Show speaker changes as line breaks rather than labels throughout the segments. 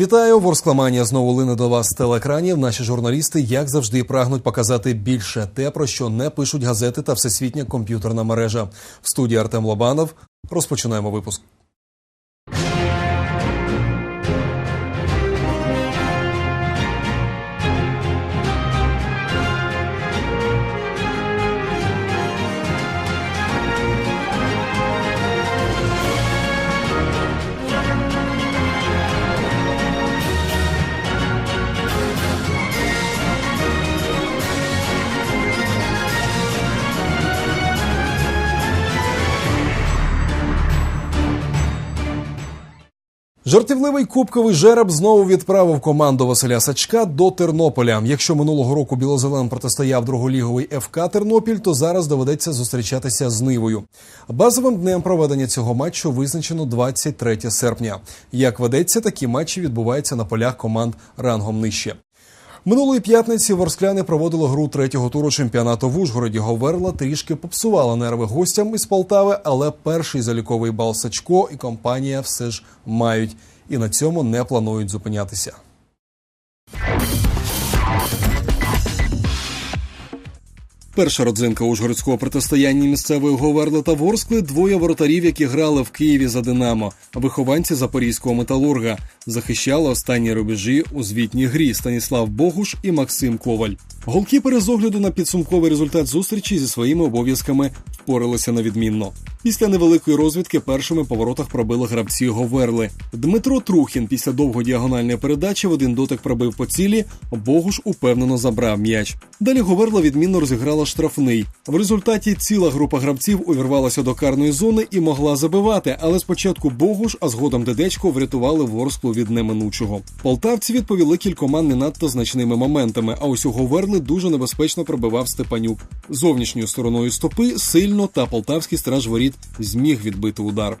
Вітаю, Ворскламанія знову лине до вас з телекранів. Наші журналісти, як завжди, прагнуть показати більше те, про що не пишуть газети та всесвітня комп'ютерна мережа. В студії Артем Лобанов розпочинаємо випуск. Жартівливий кубковий жереб знову відправив команду Василя Сачка до Тернополя. Якщо минулого року Білозелен протистояв друголіговий ФК Тернопіль, то зараз доведеться зустрічатися з Нивою. Базовим днем проведення цього матчу визначено 23 серпня. Як ведеться, такі матчі відбуваються на полях команд рангом нижче. Минулої п'ятниці ворскляни проводили гру третього туру чемпіонату в Ужгороді. Говерла трішки попсувала нерви гостям із Полтави, але перший заліковий бал Сачко і компанія все ж мають і на цьому не планують зупинятися. Перша родзинка ужгородського протистояння місцевої Говерли та Ворскли двоє воротарів, які грали в Києві за Динамо. Вихованці запорізького металурга захищали останні рубежі у звітній грі Станіслав Богуш і Максим Коваль. Голкіпери з огляду на підсумковий результат зустрічі зі своїми обов'язками впоралися на відмінно. Після невеликої розвідки першими по воротах пробили гравці Говерли. Дмитро Трухін після довгої діагональної передачі в один дотик пробив по цілі. Богуш упевнено забрав м'яч. Далі Говерла відмінно розіграла штрафний. В результаті ціла група гравців увірвалася до карної зони і могла забивати, але спочатку Богуш, а згодом Дедечко врятували Ворсклу від неминучого. Полтавці відповіли кількома не надто значними моментами. А ось у Говерли дуже небезпечно пробивав Степанюк. Зовнішньою стороною стопи сильно та полтавський страж воріт зміг відбити удар.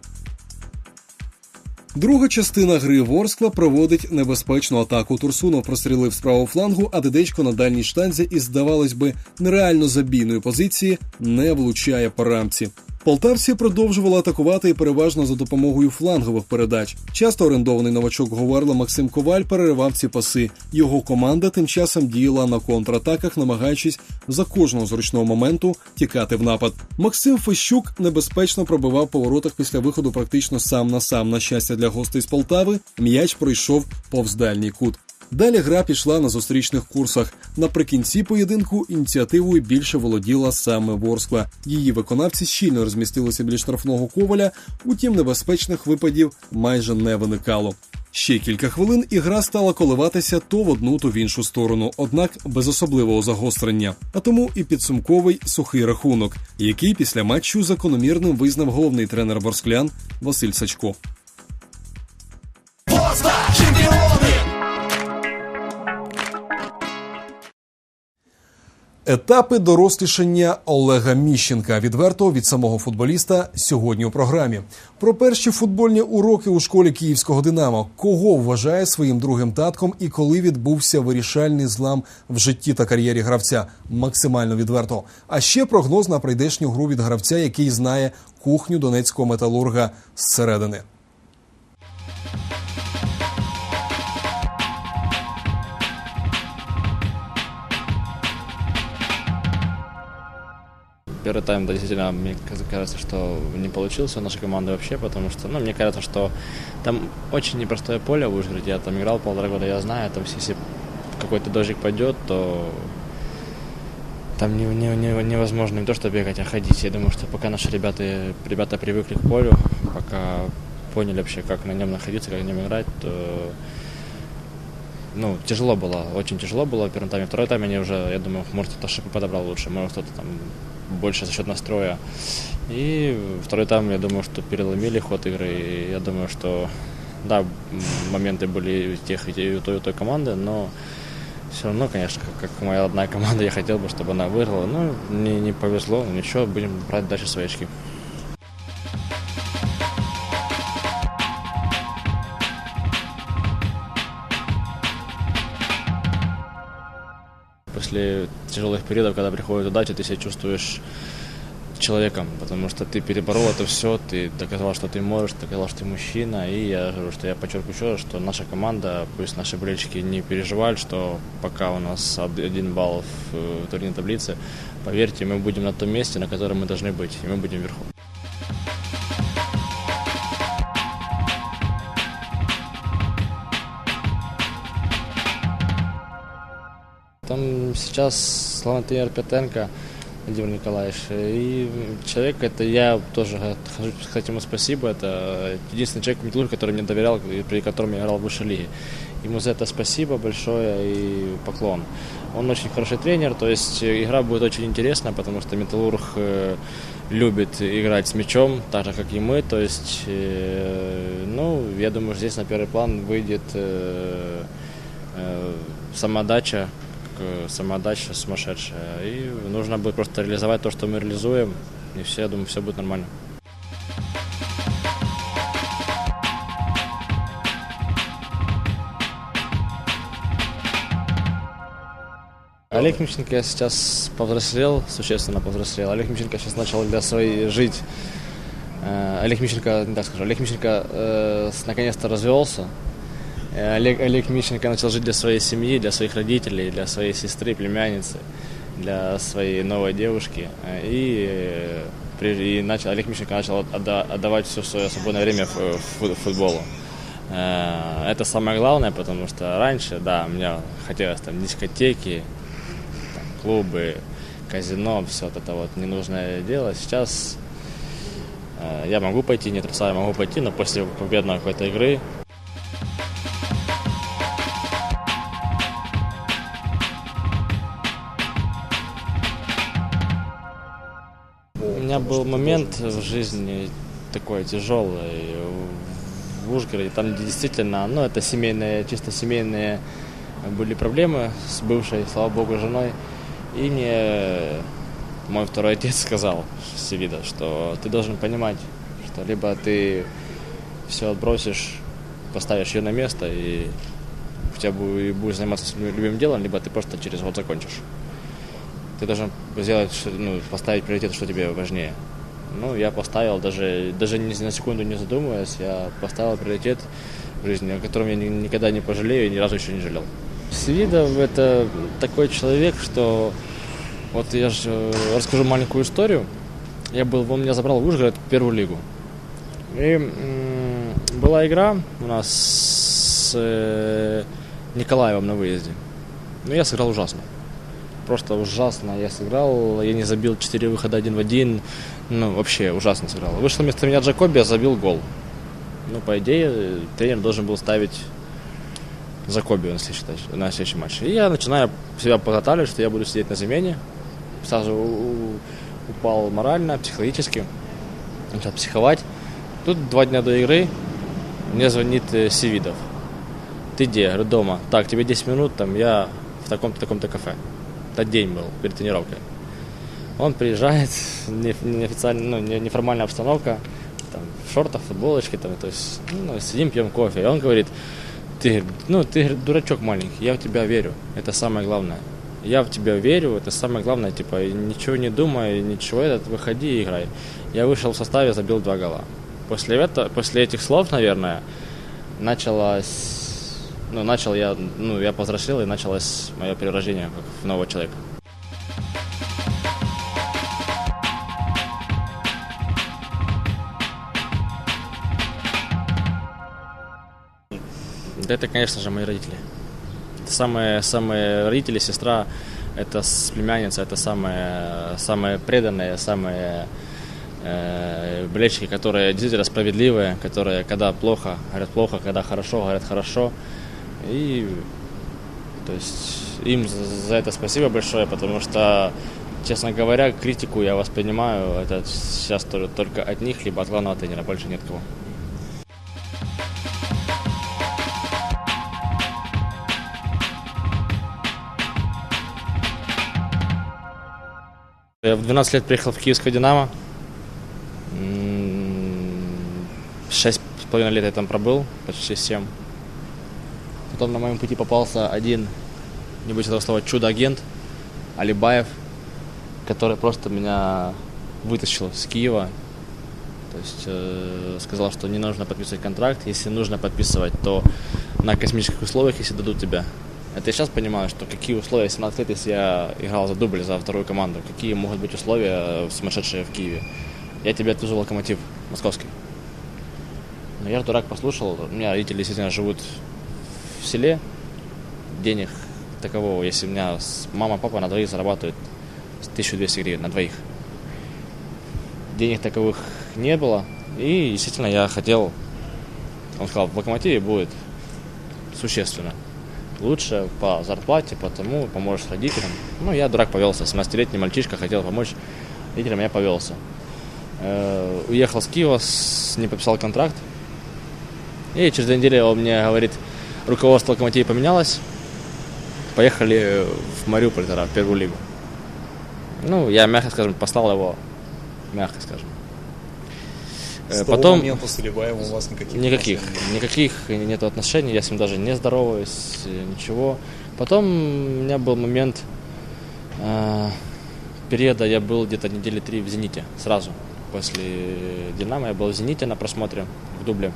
Друга частина гри Ворскла проводить небезпечну атаку. Турсунов прострілив з правого флангу, а Дедечко на дальній штанзі і, здавалось би, нереально забійної позиції не влучає по рамці. Полтавці продовжували атакувати переважно за допомогою флангових передач. Часто орендований новачок Говерла Максим Коваль переривав ці паси. Його команда тим часом діяла на контратаках, намагаючись за кожного зручного моменту тікати в напад. Максим Фещук небезпечно пробивав по воротах після виходу практично сам на сам. На щастя для гостей з Полтави м'яч пройшов повз дальній кут. Далі гра пішла на зустрічних курсах. Наприкінці поєдинку ініціативою більше володіла саме Ворскла. Її виконавці щільно розмістилися біля штрафного коваля, утім небезпечних випадів майже не виникало. Ще кілька хвилин і гра стала коливатися то в одну, то в іншу сторону, однак без особливого загострення. А тому і підсумковий сухий рахунок, який після матчу закономірним визнав головний тренер Ворсклян Василь Сачко. Етапи дорослішання Олега Міщенка відверто від самого футболіста сьогодні у програмі. Про перші футбольні уроки у школі київського Динамо, кого вважає своїм другим татком і коли відбувся вирішальний злам в житті та кар'єрі гравця. Максимально відверто. А ще прогноз на прийдешню гру від гравця, який знає кухню донецького металурга зсередини.
Первый тайм, действительно, мне кажется, что не получился у нашей команды вообще, потому что, ну, мне кажется, что там очень непростое поле в Ужгороде. Я там играл полтора года, я знаю, там если какой-то дождик пойдет, то там не, не, не, невозможно не то, что бегать, а ходить. Я думаю, что пока наши ребята, ребята привыкли к полю, пока поняли вообще, как на нем находиться, как на нем играть, то ну, тяжело было, очень тяжело было в первом тайме. Второй тайм они уже, я думаю, может, кто-то ошибку подобрал лучше, может, кто-то там больше за счет настроя. И второй тайм, я думаю, что переломили ход игры. И я думаю, что да, моменты были у тех и у той, и у той команды, но все равно, конечно, как, как моя одна команда, я хотел бы, чтобы она выиграла. Ну, не, не повезло, но ничего, будем брать дальше свои очки. После тяжелых периодов, когда приходит удача, ты себя чувствуешь человеком, потому что ты переборол это все, ты доказал, что ты можешь, доказал, что ты мужчина, и я говорю, что я подчеркиваю еще раз, что наша команда, пусть наши болельщики не переживают, что пока у нас один балл в, в турнирной таблице, поверьте, мы будем на том месте, на котором мы должны быть, и мы будем вверху. Сейчас славный тренер Петенко, Владимир Николаевич. И человек, это я тоже хочу сказать ему спасибо. Это единственный человек в Металлурге, который мне доверял, при котором я играл в высшей лиге. Ему за это спасибо большое и поклон. Он очень хороший тренер, то есть игра будет очень интересна, потому что Металлург э, любит играть с мячом, так же, как и мы. То есть, э, ну, я думаю, здесь на первый план выйдет э, самодача самоотдача сумасшедшая. И нужно будет просто реализовать то, что мы реализуем, и все, я думаю, все будет нормально. Олег Мищенко сейчас повзрослел, существенно повзрослел. Олег Мищенко сейчас начал для своей жить. Э, Олег Мищенко, не так скажу, Олег Мищенко э, наконец-то развелся, Э, Олег, Олег Мищенко начал жить для своей семьи, для своих родителей, для своей сестры, племянницы, для своей новой девушки. Э, и, и начал, Олег Мищенко начал отдавать все свое свободное время футболу. Э, это самое главное, потому что раньше, да, мне хотелось там дискотеки, там, клубы, казино, все вот это вот ненужное дело. Сейчас я могу пойти, не отрицаю, могу пойти, но после победной какой-то игры был момент в жизни такой тяжелый в Ужгороде. Там действительно, ну, это семейные, чисто семейные были проблемы с бывшей, слава богу, женой. И мне мой второй отец сказал, Севида, что ты должен понимать, что либо ты все отбросишь, поставишь ее на место и у тебя будешь заниматься своим любимым делом, либо ты просто через год закончишь ты должен сделать, ну, поставить приоритет, что тебе важнее. Ну, я поставил, даже, даже ни на секунду не задумываясь, я поставил приоритет в жизни, о котором я никогда не пожалею и ни разу еще не жалел. Свидов – это такой человек, что вот я же э, расскажу маленькую историю. Я был, он меня забрал в Ужгород первую лигу. И была игра у нас с э, Николаевым на выезде. Но я сыграл ужасно просто ужасно я сыграл. Я не забил 4 выхода один в один. Ну, вообще ужасно сыграл. Вышел вместо меня Джакоби, я забил гол. Ну, по идее, тренер должен был ставить Закоби на следующий, на следующий матч. И я начинаю себя подготавливать, что я буду сидеть на замене. Сразу упал морально, психологически. Начал психовать. Тут два дня до игры мне звонит э, Севидов. Ты где? Я говорю, дома. Так, тебе 10 минут, там я в таком-то таком-то кафе этот день был перед тренировкой. Он приезжает, неофициально, ну, неформальная обстановка, там, в шортах, футболочке, там, то есть, ну, сидим, пьем кофе. И он говорит, ты, ну, ты дурачок маленький, я в тебя верю, это самое главное. Я в тебя верю, это самое главное, типа, ничего не думай, ничего, этот, выходи и играй. Я вышел в составе, забил два гола. После, этого, после этих слов, наверное, началось ну, начал я, ну, я повзрослел, и началось мое как в нового человека. Да это, конечно же, мои родители. Это самые, самые родители, сестра, это племянница, это самые, самые преданные, самые э, болельщики, которые действительно справедливые, которые когда плохо, говорят плохо, когда хорошо, говорят хорошо. И то есть им за это спасибо большое, потому что, честно говоря, критику я воспринимаю это сейчас только от них, либо от главного тренера, больше нет кого. Я в 12 лет приехал в Киевское «Динамо». Шесть с половиной лет я там пробыл, почти семь. Потом на моем пути попался один, не будь этого слова, чудо-агент Алибаев, который просто меня вытащил с Киева. То есть э, сказал, что не нужно подписывать контракт. Если нужно подписывать, то на космических условиях, если дадут тебя. Это я сейчас понимаю, что какие условия 17 лет, если я играл за дубль, за вторую команду, какие могут быть условия сумасшедшие в Киеве. Я тебя отвезу локомотив московский. Но я дурак послушал. У меня родители действительно живут в селе. Денег такового, если у меня мама, папа на двоих зарабатывают 1200 гривен на двоих. Денег таковых не было. И, естественно, я хотел, он сказал, в локомотиве будет существенно лучше по зарплате, потому поможешь родителям. Ну, я дурак повелся, 17-летний мальчишка хотел помочь родителям, я повелся. Э, уехал с Киева, с, не подписал контракт. И через две недели он мне говорит, руководство локомотива поменялось, поехали в Мариуполь тогда, в первую лигу. Ну, я, мягко скажем, послал его, мягко скажем.
С
Э,
того
Потом
момента с Улибаевым у вас никаких
никаких,
отношений
никаких нет отношений, я с ним даже не здороваюсь, э, ничего. Потом у меня был момент э, периода, я был где-то недели три в «Зените» сразу. После «Динамо» я был в «Зените» на просмотре в дубле.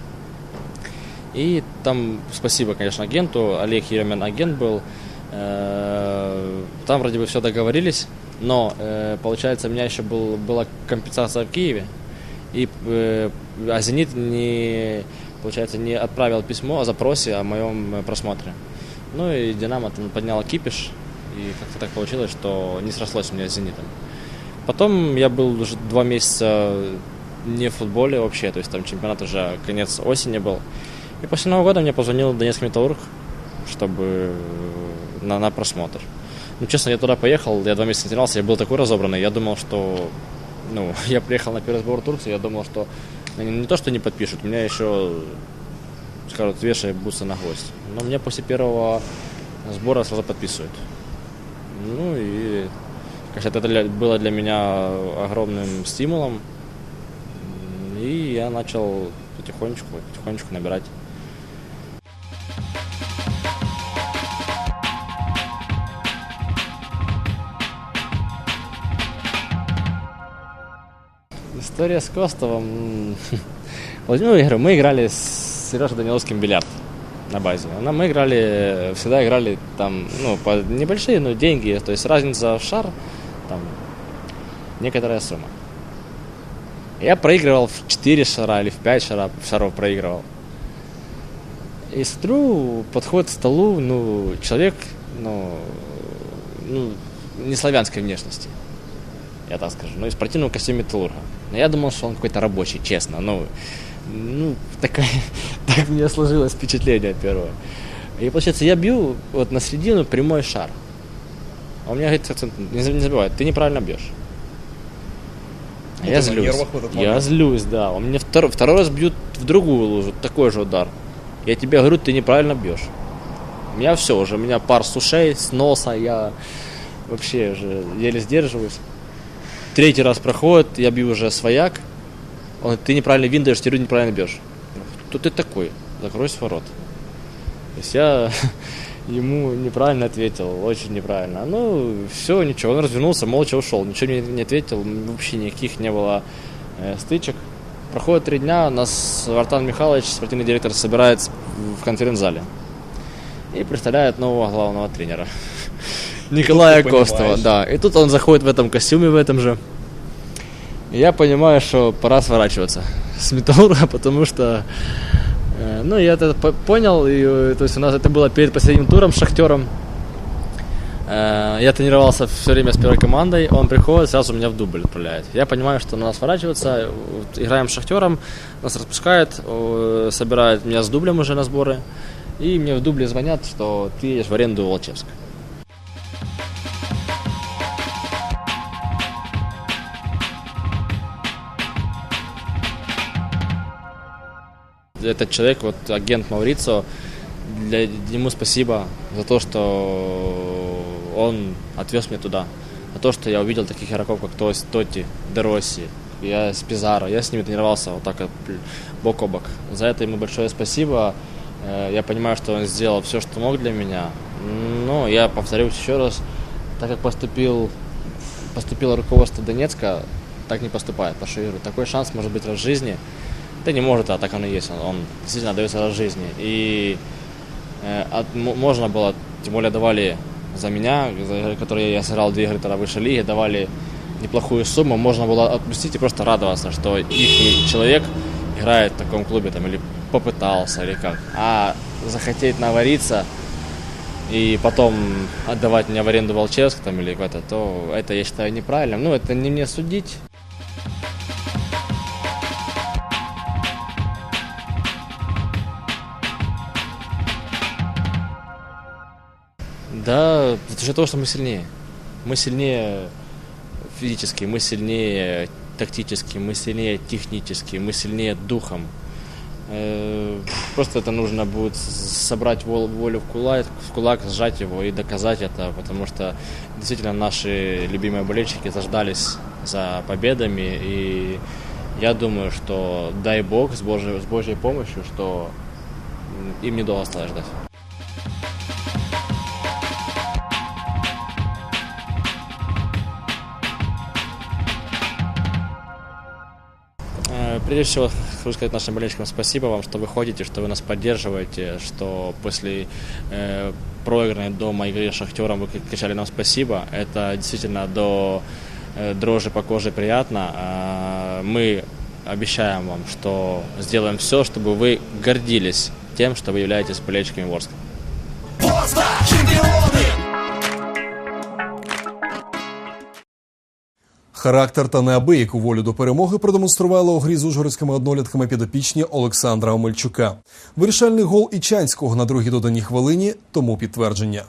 И там, спасибо, конечно, агенту, Олег Еремин агент был. Э, Там вроде бы все договорились, но, э, получается, у меня еще был, была компенсация в Киеве, и, э, а «Зенит» не, получается, не отправил письмо о запросе о моем просмотре. Ну и «Динамо» там подняла кипиш, и как-то так получилось, что не срослось у меня с «Зенитом». Потом я был уже два месяца не в футболе вообще, то есть там чемпионат уже конец осени был. И после Нового года мне позвонил Донецкий Металлург, чтобы э, на, на просмотр. Ну, честно, я туда поехал, я два месяца тренировался, я был такой разобранный, я думал, что... Ну, я приехал на первый сбор Турции, я думал, что не, то, что не подпишут, меня еще скажут, вешай бутсы на гвоздь. Но мне после первого сбора сразу подписывают. Ну и, конечно, это для- было для меня огромным стимулом. И я начал потихонечку, потихонечку набирать. История с Костовым. Вот, ну, я говорю, мы играли с Сережей Даниловским бильярд на базе. Но мы играли, всегда играли там, ну, по небольшие, но деньги. То есть разница в шар, там, некоторая сумма. Я проигрывал в 4 шара или в 5 шара, шаров проигрывал. И смотрю, подходит к столу, ну, человек, ну, ну, не славянской внешности, я так скажу, ну, из спортивного костюма металлурга. Но я думал, что он какой-то рабочий, честно, ну, ну, такая, так мне сложилось впечатление первое. И получается, я бью вот на середину прямой шар. А у меня говорит, не, за- не забывай, ты неправильно бьешь.
Ну,
я злюсь. я злюсь, да. Он мне второй, второй раз бьют в другую лужу, такой же удар. Я тебе говорю, ты неправильно бьешь. У меня все уже, у меня пар с ушей, с носа, я вообще уже еле сдерживаюсь. Третий раз проходит, я бью уже свояк. Он говорит, ты неправильно вин даешь, теперь неправильно бьешь. Кто ты такой? Закрой свой рот. То есть я ему неправильно ответил, очень неправильно. Ну, все, ничего, он развернулся, молча ушел, ничего мне не ответил, вообще никаких не было э, стычек. Проходит три дня, нас Вартан Михайлович, спортивный директор, собирает в конференц-зале и представляет нового главного тренера. Николая Костова, да. И тут он заходит в этом костюме, в этом же. И я понимаю, что пора сворачиваться с металлурга, потому что Э, Ну, я это по- понял, и, э, то есть у нас это было перед последним туром с Шахтером. Э, Я тренировался все время с первой командой, он приходит, сразу меня в дубль отправляет. Я понимаю, что надо сворачиваться, играем с Шахтером, нас распускают, собирают меня с дублем уже на сборы, и мне в дубле звонят, что ты едешь в аренду в Волчевск. Этот человек, вот агент Маурицо, для, ему спасибо за то, что он отвез меня туда. За то, что я увидел таких игроков, как Тоти, Дероси, я с Пизаро, я с ними тренировался вот так бок о бок. За это ему большое спасибо. Э, Я понимаю, что он сделал все, что мог для меня. Но я повторюсь еще раз, так как поступил, поступило руководство Донецка, так не поступает. Я говорю, такой шанс может быть раз в жизни. Да не может, а так оно и есть. Он, он действительно дается раз в жизни. И э, от- можно было, тем более давали за меня, за игры, которые я сыграл две игры тогда высшей лиги, давали неплохую сумму, можно было отпустить и просто радоваться, что их человек играет в таком клубе там, или попытался, или как. А захотеть навариться и потом отдавать меня в аренду Волчевск там, или куда-то, то это я считаю неправильным. Ну, это не мне судить. Да, за счет того, что мы сильнее. Мы сильнее физически, мы сильнее тактически, мы сильнее технически, мы сильнее духом. Э, Просто это нужно будет собрать вол- волю в кулак, в кулак, сжать его и доказать это, потому что действительно наши любимые болельщики заждались за победами, и я думаю, что дай Бог с Божьей, с Божьей помощью, что им недолго осталось ждать. Прежде всего, хочу сказать нашим болельщикам спасибо вам, что вы ходите, что вы нас поддерживаете, что после э, проигранной дома игры с Шахтером вы кричали нам спасибо. Это действительно до э, дрожи по коже приятно. А Мы обещаем вам, что сделаем все, чтобы вы гордились тем, что вы являетесь болельщиками Ворска.
Характер та неабияку волю до перемоги продемонстрували у грі з ужгородськими однолітками підопічні Олександра Омельчука. Вирішальний гол Ічанського на другій доданій хвилині тому підтвердження.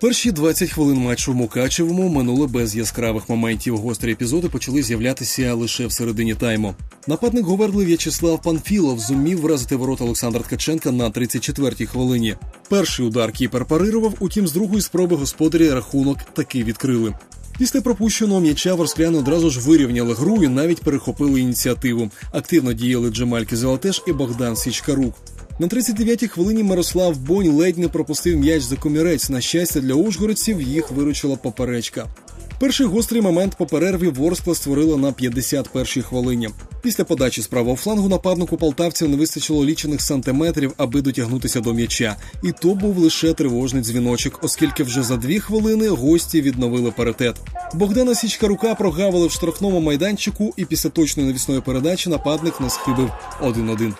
Перші 20 хвилин матчу в Мукачевому минули без яскравих моментів. Гострі епізоди почали з'являтися лише в середині тайму. Нападник Говерли В'ячеслав Панфілов зумів вразити ворота Олександра Ткаченка на 34-й хвилині. Перший удар кіпер парирував, утім, з другої спроби господарі рахунок таки відкрили. Після пропущеного м'яча ворскляни одразу ж вирівняли гру і навіть перехопили ініціативу. Активно діяли Джемаль Кізелатеш і Богдан Січкарук. На 39-й хвилині Мирослав Бонь ледь не пропустив м'яч за комірець. На щастя для ужгородців їх виручила поперечка. Перший гострий момент по перерві Ворскла створила на 51-й хвилині. Після подачі з правого флангу нападнику полтавців не вистачило лічених сантиметрів, аби дотягнутися до м'яча. І то був лише тривожний дзвіночок, оскільки вже за дві хвилини гості відновили паритет. Богдана Січкарука прогавили в штрафному майданчику, і після точної навісної передачі нападник не схибив 1-1.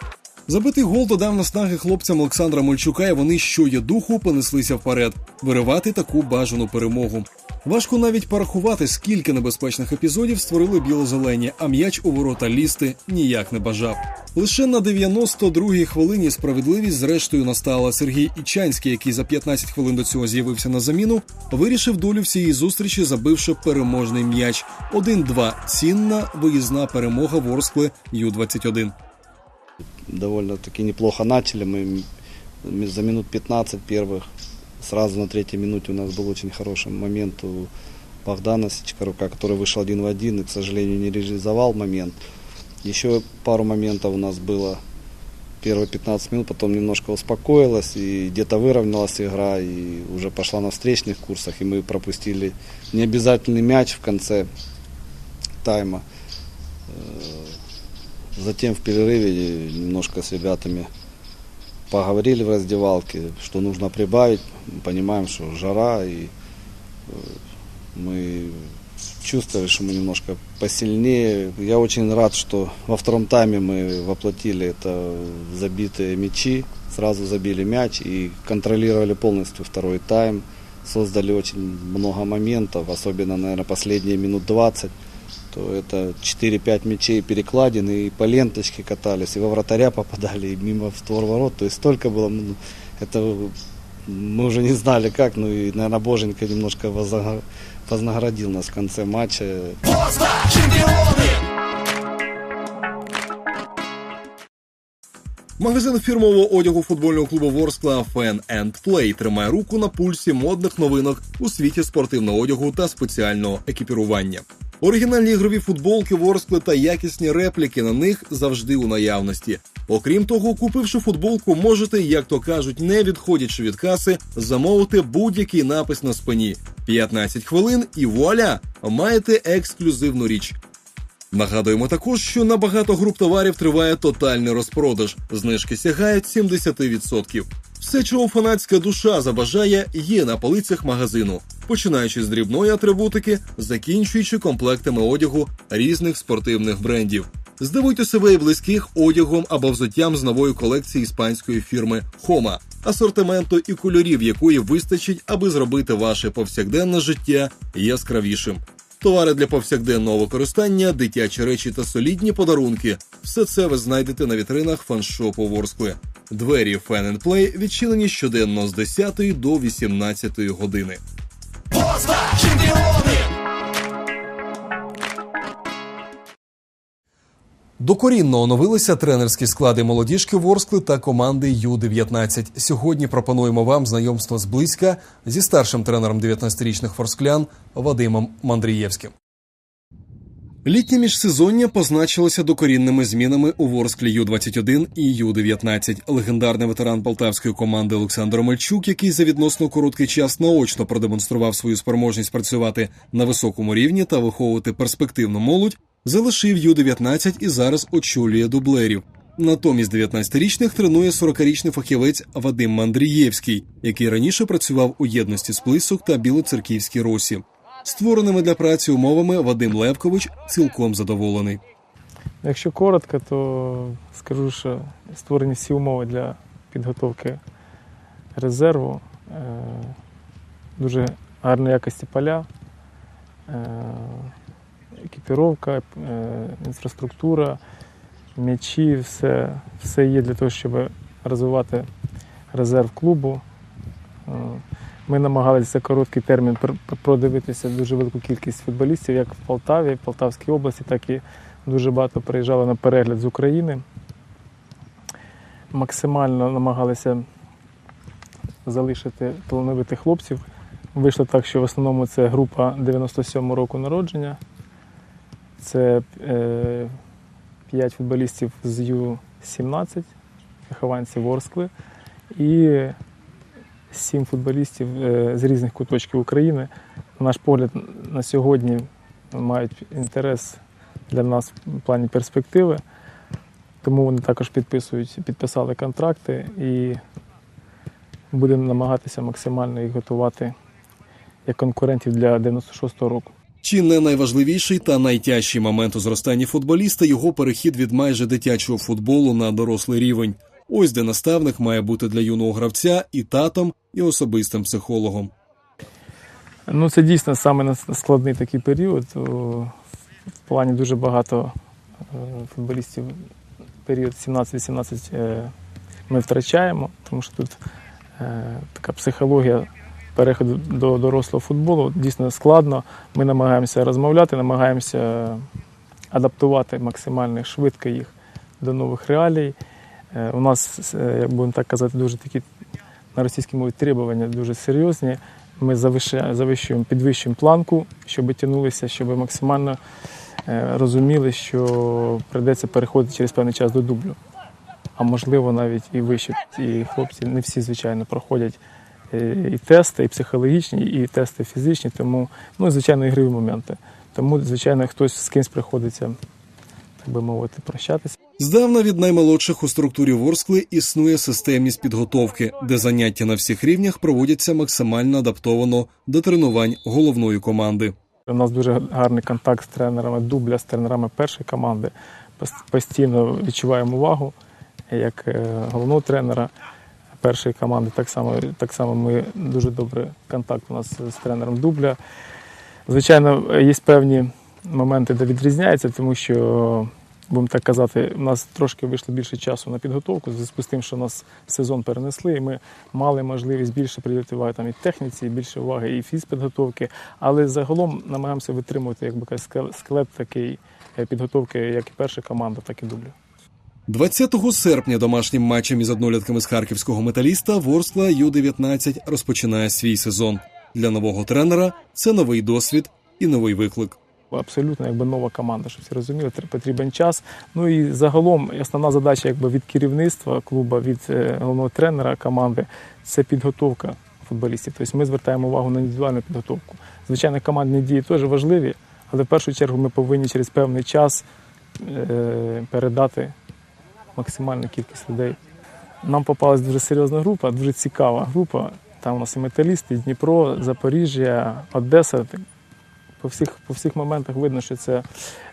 Забитий гол додав наснаги хлопцям Олександра Мольчука, і вони, що є духу, понеслися вперед, виривати таку бажану перемогу. Важко навіть порахувати, скільки небезпечних епізодів створили біло-зелені, а м'яч у ворота лізти ніяк не бажав. Лише на 92-й хвилині справедливість зрештою настала. Сергій Ічанський, який за 15 хвилин до цього з'явився на заміну, вирішив долю всієї зустрічі, забивши переможний м'яч. 1-2. Цінна виїзна перемога Ворскли Ю-21.
Довольно-таки неплохо начали. Мы за минут 15 первых сразу на третьей минуте у нас был очень хороший момент у Богдана Сичкарука, который вышел один в один и, к сожалению, не реализовал момент. Еще пару моментов у нас было первые 15 минут, потом немножко успокоилась и где-то выровнялась игра и уже пошла на встречных курсах, и мы пропустили необязательный мяч в конце тайма. Затем в перерыве немножко с ребятами поговорили в раздевалке, что нужно прибавить. Понимаем, что жара, и э, мы чувствовали, что мы немножко посильнее. Я очень рад, что во втором тайме мы воплотили это забитые мячи, сразу забили мяч и контролировали полностью второй тайм. Создали очень много моментов, особенно, наверное, последние минут 20 то это 4-5 мячей перекладины, и по ленточке катались, и во вратаря попадали, и мимо в створ ворот. То есть столько было, ну, это мы уже не знали как, ну и, наверное, Боженька немножко возога- вознаградил нас в конце матча.
Магазин фірмового одягу футбольного клубу Ворскла Fan and Play тримає руку на пульсі модних новинок у світі спортивного одягу та спеціального екіпірування. Оригінальні ігрові футболки Ворскли та якісні репліки на них завжди у наявності. Окрім того, купивши футболку, можете, як то кажуть, не відходячи від каси, замовити будь-який напис на спині. 15 хвилин і вуаля! Маєте ексклюзивну річ. Нагадуємо також, що на багато груп товарів триває тотальний розпродаж. Знижки сягають 70%. Все, чого фанатська душа забажає, є на полицях магазину, починаючи з дрібної атрибутики, закінчуючи комплектами одягу різних спортивних брендів. Здивуйте себе і близьких одягом або взуттям з нової колекції іспанської фірми Хома, асортименту і кольорів якої вистачить, аби зробити ваше повсякденне життя яскравішим. Товари для повсякденного використання, дитячі речі та солідні подарунки. Все це ви знайдете на вітринах фаншопу Ворскли. Двері Fan Play відчинені щоденно з 10 до 18 години. Докорінно оновилися тренерські склади молодіжки Ворскли та команди Ю-19. Сьогодні пропонуємо вам знайомство зблизька зі старшим тренером 19-річних форсклян Вадимом Мандрієвським. Літнє міжсезоння позначилося докорінними змінами у Ворсклі Ю-21 і Ю-19. Легендарний ветеран полтавської команди Олександр Мальчук, який за відносно короткий час наочно продемонстрував свою спроможність працювати на високому рівні та виховувати перспективну молодь, залишив Ю-19 і зараз очолює дублерів. Натомість 19-річних тренує 40-річний фахівець Вадим Мандрієвський, який раніше працював у єдності Сплисок та Білоцерківській Росі. Створеними для праці умовами Вадим Левкович цілком задоволений.
Якщо коротко, то скажу, що створені всі умови для підготовки резерву, Е, дуже гарної якості поля, е, екіпіровка, е, інфраструктура, м'ячі, все, все є для того, щоб розвивати резерв клубу. Ми намагалися за короткий термін пр- пр- продивитися дуже велику кількість футболістів, як в Полтаві, в Полтавській області, так і дуже багато приїжджало на перегляд з України. Максимально намагалися залишити талановитих хлопців. Вийшло так, що в основному це група 97 року народження. Це е, 5 футболістів з Ю-17, вихованці Ворскли, і 7 футболістів е, з різних куточків України. Наш погляд, на сьогодні мають інтерес для нас в плані перспективи. Тому вони також підписують, підписали контракти і будемо намагатися максимально їх готувати як конкурентів для 96-го року.
Чи не найважливіший та найтяжчий момент у зростанні футболіста його перехід від майже дитячого футболу на дорослий рівень. Ось де наставник має бути для юного гравця і татом, і особистим психологом.
Ну, це дійсно саме складний такий період. В плані дуже багато е, футболістів період 17-18 е, ми втрачаємо, тому що тут е, така психологія переходу до дорослого футболу дійсно складно. Ми намагаємося розмовляти, намагаємося адаптувати максимально швидко їх до нових реалій. Е, У нас, е, як будемо так казати, дуже такі на російській мові требування дуже серйозні. Ми завищуємо, підвищуємо планку, щоб тягнулися, щоб максимально е, розуміли, що прийдеться переходити через певний час до дублю. А можливо навіть і вище. І хлопці не всі, звичайно, проходять і тести, і психологічні, і тести фізичні, тому, ну, звичайно, ігрові моменти. Тому, звичайно, хтось з кимось приходиться, би мовити, прощатися.
Здавна від наймолодших у структурі Ворскли існує системність підготовки, де заняття на всіх рівнях проводяться максимально адаптовано до тренувань головної команди.
У нас дуже гарний контакт з тренерами дубля, з тренерами першої команди. Постійно відчуваємо увагу як е, головного тренера першої команди. Так само, так само ми дуже добрий контакт у нас з тренером дубля. Звичайно, є певні моменти, де відрізняється, тому що, будемо так казати, у нас трошки вийшло більше часу на підготовку, зв'язку з тим, що нас сезон перенесли, і ми мали можливість більше приділити уваги там і техніці, і більше уваги і фізпідготовки. Але загалом намагаємося витримувати якби скелет такий е, підготовки, як і перша команда, так і дубля.
20 серпня домашнім матчем із однолітками з харківського металіста Ворскла Ю-19 розпочинає свій сезон. Для нового тренера це новий досвід і новий виклик.
Абсолютно якби нова команда, щоб всі розуміли, потрібен час. Ну і загалом основна задача якби від керівництва клубу, від е, головного тренера команди це підготовка футболістів. Тобто ми звертаємо увагу на індивідуальну підготовку. Звичайно, командні дії теж важливі, але в першу чергу ми повинні через певний час е, передати максимальну кількість людей. Нам попалась дуже серйозна група, дуже цікава група. Там у нас і металісти, і Дніпро, Запоріжжя, Одеса. По всіх, по всіх моментах видно, що це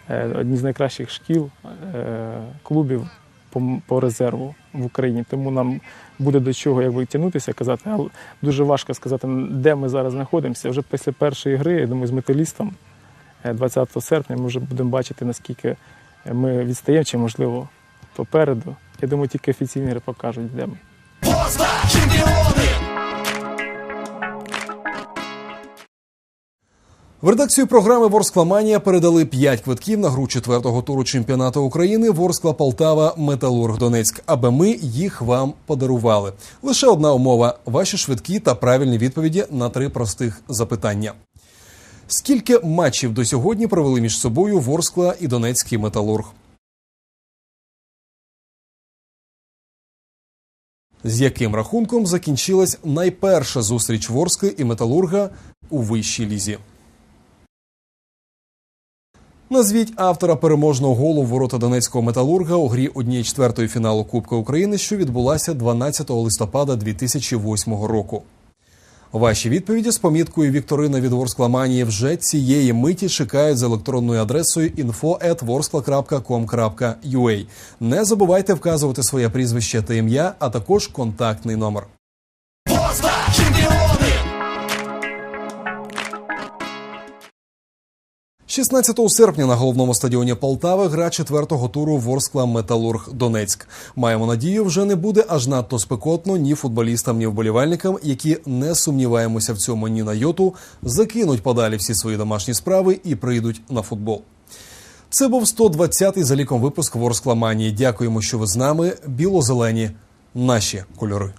е, одні з найкращих шкіл, е, клубів по, по резерву в Україні. Тому нам буде до чого якби, тягнутися, казати. Але дуже важко сказати, де ми зараз знаходимося. Вже після першої гри, я думаю, з металістом е, 20 серпня ми вже будемо бачити, наскільки ми відстаємо, чи можливо попереду. Я думаю, тільки офіційні гри покажуть, де ми.
В редакцію програми Ворскла-Манія передали 5 квитків на гру четвертого туру чемпіонату України Ворскла Полтава Металург Донецьк, аби ми їх вам подарували. Лише одна умова: ваші швидкі та правильні відповіді на три простих запитання. Скільки матчів до сьогодні провели між собою Ворскла і Донецький Металург? З яким рахунком закінчилась найперша зустріч Ворскли і Металурга у вищій лізі? Назвіть автора переможного голу в ворота Донецького металурга у грі однієї четвертої фіналу Кубка України, що відбулася 12 листопада 2008 року. Ваші відповіді з поміткою Вікторина від Ворскламанії вже цієї миті чекають з електронною адресою info.vorskla.com.ua. Не забувайте вказувати своє прізвище та ім'я, а також контактний номер. 16 серпня на головному стадіоні Полтави гра четвертого туру Ворскла Металург Донецьк. Маємо надію, вже не буде аж надто спекотно ні футболістам, ні вболівальникам, які не сумніваємося в цьому ні на йоту, закинуть подалі всі свої домашні справи і прийдуть на футбол. Це був 120-й за ліком випуск Ворскла Манії. Дякуємо, що ви з нами. Біло-зелені наші кольори.